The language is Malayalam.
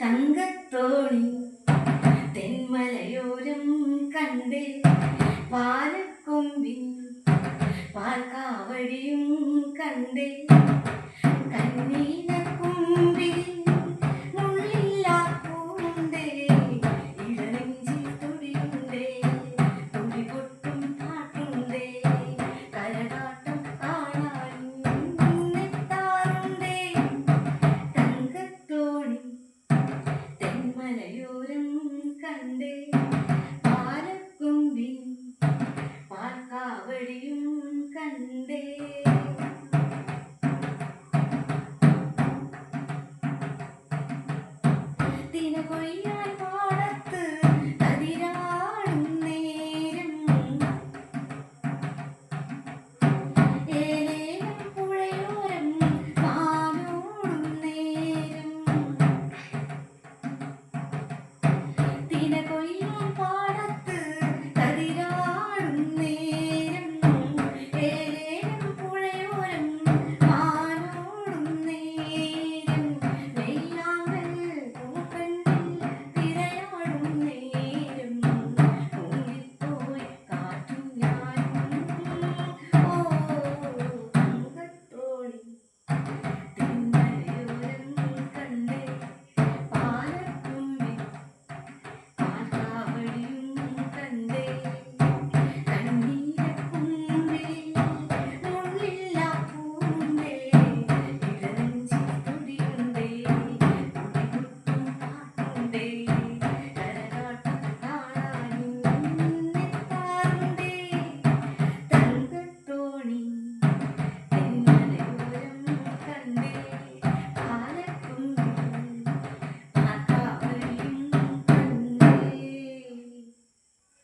തങ്കത്തോണി തെന്മലയോരം കണ്ടേ പാലക്കൊമ്പിൻ പാൽക്കാവടിയും കണ്ടേ হইয়া